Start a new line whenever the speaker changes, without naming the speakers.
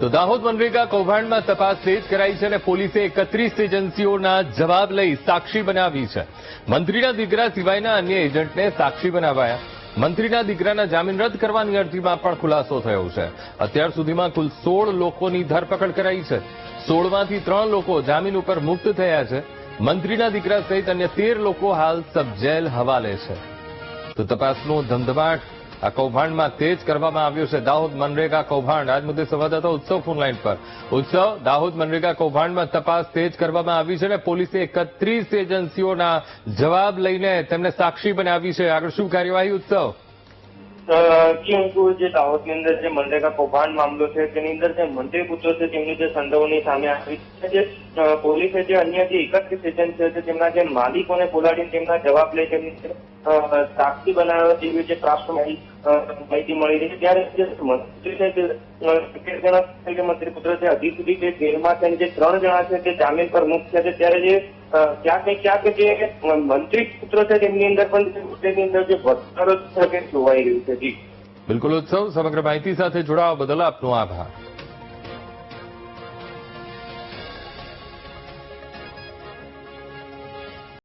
તો દાહોદ મનરેગા કૌભાંડમાં તપાસ તેજ કરાઈ છે અને પોલીસે એકત્રીસ એજન્સીઓના જવાબ લઈ સાક્ષી બનાવી છે. મંત્રીના દીકરા સિવાયના અન્ય એજન્ટને સાક્ષી બનાવાયા. મંત્રીના દીકરાના જામીન રદ કરવાની અરજીમાં પણ ખુલાસો થયો છે. અત્યાર સુધીમાં કુલ સોળ લોકોની ધરપકડ કરાઈ છે. સોળમાંથી ત્રણ લોકો જામીન ઉપર મુક્ત થયા છે. મંત્રીના દીકરા સહિત અન્ય તેર લોકો હાલ સબજેલ હવાલે છે. તો તપાસનો ધમધમાટ આ કૌભાંડમાં તેજ કરવામાં આવ્યું છે. દાહોદ મનરેગા કૌભાંડ. આજ મુદ્દે સંવાદદાતા ઉત્સવ ફોનલાઈન પર. ઉત્સવ, દાહોદ મનરેગા કૌભાંડમાં તપાસ તેજ કરવામાં આવી છે અને પોલીસે એકત્રીસ એજન્સીઓના જવાબ લઈને તેમને સાક્ષી બનાવી છે. આગળ શું કાર્યવાહી ઉત્સવ?
જે દાહોદની અંદર જે મનરેગા કૌભાંડ મામલો છે, તેની અંદર જે મંત્રી પુત્રો છે, તેમની જે સંડોવણી સામે આવી છે જે પોલીસે જે અન્ય જે એકત્રીસ એજન્સીઓ છે, તેમના જે માલિકોને બોલાડીને તેમના જવાબ લઈ તેમની સાક્ષી બનાવવા જેવી જે પ્રાપ્ત માહિતી મળી રહી છે. ત્યારે મંત્રી છે તે જણા છે મંત્રી પુત્ર છે, હજી સુધી જે જેલમાં છે જે ત્રણ જણા છે તે જામીન પર મુક્ત છે. ત્યારે જે ક્યાંક ને ક્યાંક જે મંત્રી પુત્ર છે તેમની અંદર પણ અંદર જે વધારો જોવાઈ રહ્યું છે. જી.
બિલકુલ ઉત્સવ. સમગ્ર માહિતી સાથે જોડાવા બદલ આપનો આભાર.